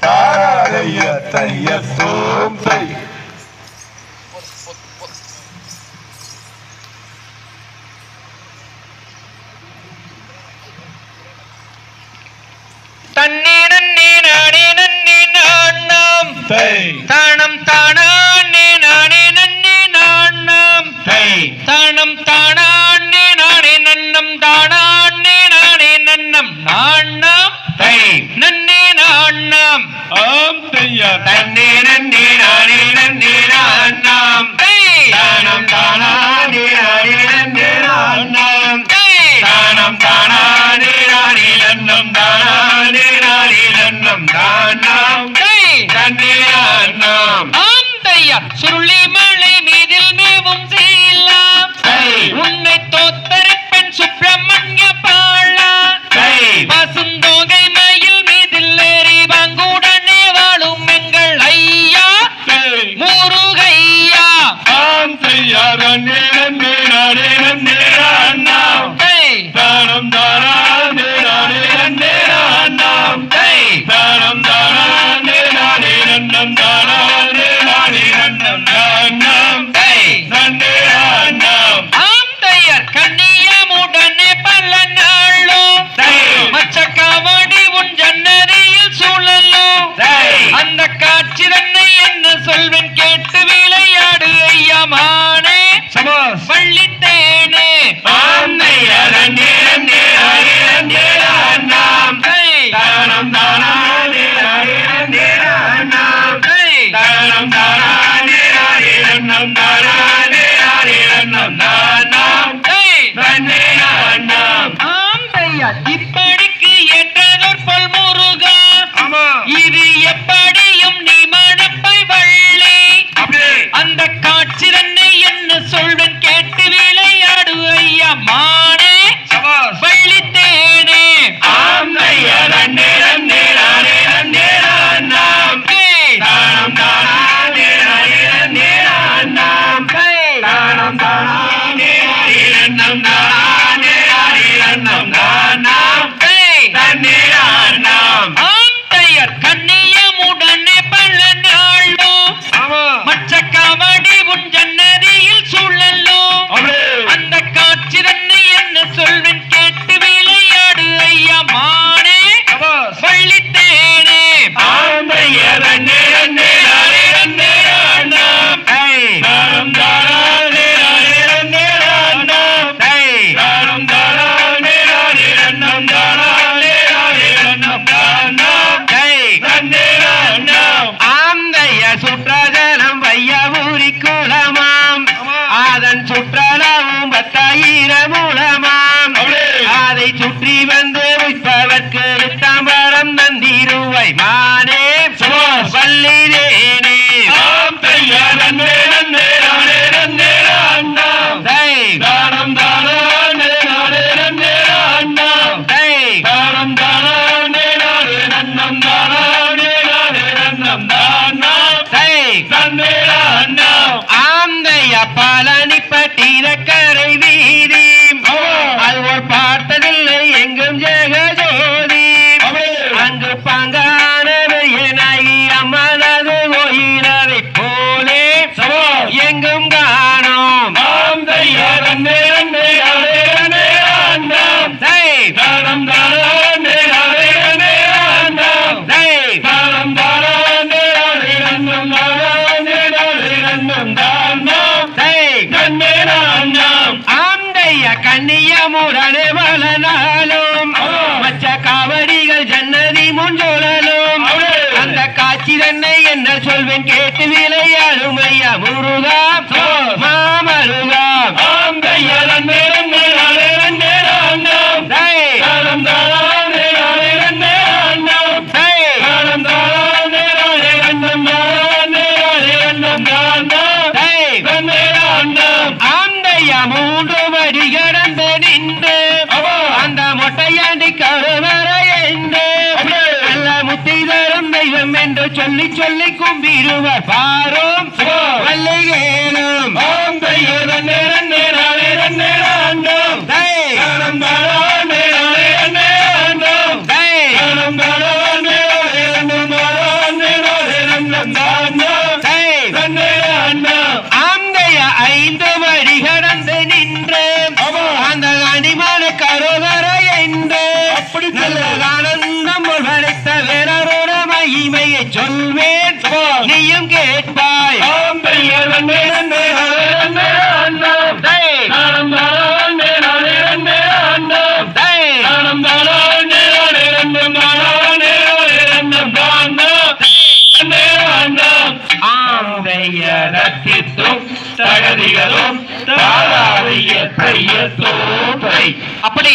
தாராளைய தைய சோம்பை தண்ணி நன்னி நானே நன்னி நான் நாம் தானம் தானே நானே நன்னி தானே நாளி நன்னம் தான் நாம் தன்னையார் நாம்? ஆம் தையா சுருளி மலை மீதில் மேவும் செய்யலாம். உன்னை தோத்தரிப்பெண் சுப்பிரமணிய பாழா பசுந்தோகை மயில் மீதில் ஏறி பங்குடனே வாழும் எங்கள் ஐயா. முருகையா. ஆம் தையா நன்னே நன்னே நாடே நன்னே இப்படிக்கு எட்டதொரு பல்முருகா இது எப்ப children I'm the Apollo. கண்ணிய முரணு வளனாலும் மச்ச காவடிகள் ஜன்னதி முன்சொழலும் அந்த காட்சி தன்னை என்ன சொல்வேன் கேட்டு விளையாடும் ஐயா முருகா. மாமருகா. மூன்று அடி கடந்து நின்று அந்த மொட்டையாண்டி கருவரையென்று நல்ல முத்தி தரும் தெய்வம் என்று சொல்லி சொல்லி கும்பிடுவர் பாரும். வல்லையேனும் ஆண்டும். நன்னே அண்ணம் ஆந்தையனத்தித்தும் தகதிகளும் தாராளிய தைய தோப்பை அப்படி